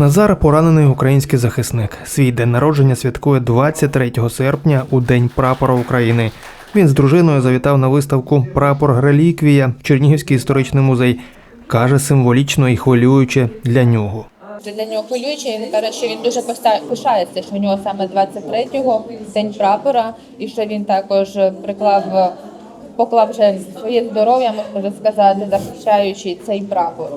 Назар поранений український захисник. Свій день народження святкує 23 серпня у День прапора України. Він з дружиною завітав на виставку Прапор Реліквія в Чернігівський історичний музей. Каже, символічно і хвилююче для нього. Це для нього хвилююче. Він каже, що він дуже пишається, що у нього саме 23-го день прапора, і що він також приклав, поклав вже своє здоров'я, можна сказати, захищаючи цей прапор.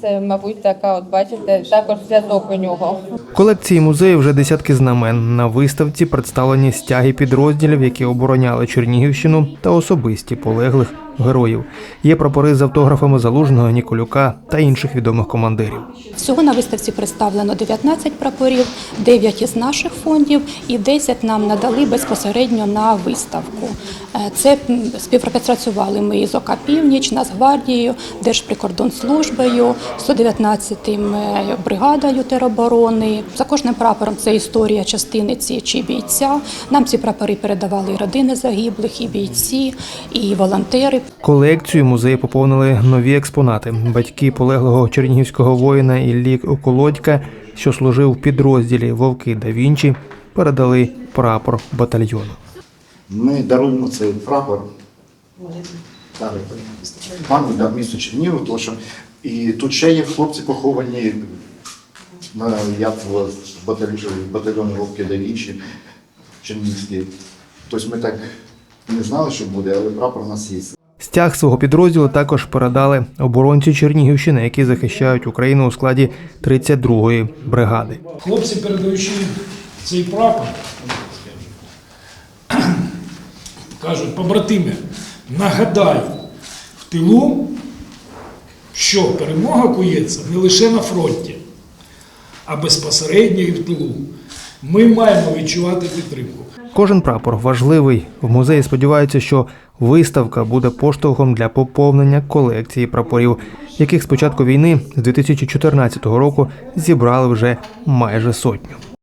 Це, мабуть, така, от бачите, також зв'язок у нього. Колекції музею вже десятки знамен. На виставці представлені стяги підрозділів, які обороняли Чернігівщину, та особисті полеглих героїв. Є прапори з автографами Залужного, Ніколюка та інших відомих командирів. Всього на виставці представлено 19 прапорів, 9 із наших фондів і 10 нам надали безпосередньо на виставку. Е, Це співпрацювали ми із ОК «Північ», Нацгвардією, Держприкордонслужбою, 119-м е, бригадою тероборони. За кожним прапором це історія частиниці чи бійця. Нам ці прапори передавали і родини загиблих, і бійці, і волонтери. Колекцію музею поповнили нові експонати. Батьки полеглого чернігівського воїна Іллі Околодька, що служив в підрозділі Вовки да Вінчі, передали прапор батальйону. Ми даруємо цей прапор да, місту Чернігів, тому що і тут ще є хлопці поховані. на- Я в батальйоні, Вовки да Вінчі Чернігівський. Тобто ми так не знали, що буде, але прапор у нас є. Стяг свого підрозділу також передали оборонці Чернігівщини, які захищають Україну у складі 32-ї бригади. Хлопці, передаючи цей прапор, кажуть, побратими, нагадай в тилу, що перемога кується не лише на фронті, а безпосередньо і в тилу. Ми маємо відчувати підтримку. Кожен прапор важливий. В музеї сподіваються, що виставка буде поштовхом для поповнення колекції прапорів, яких з початку війни з 2014 року зібрали вже майже сотню.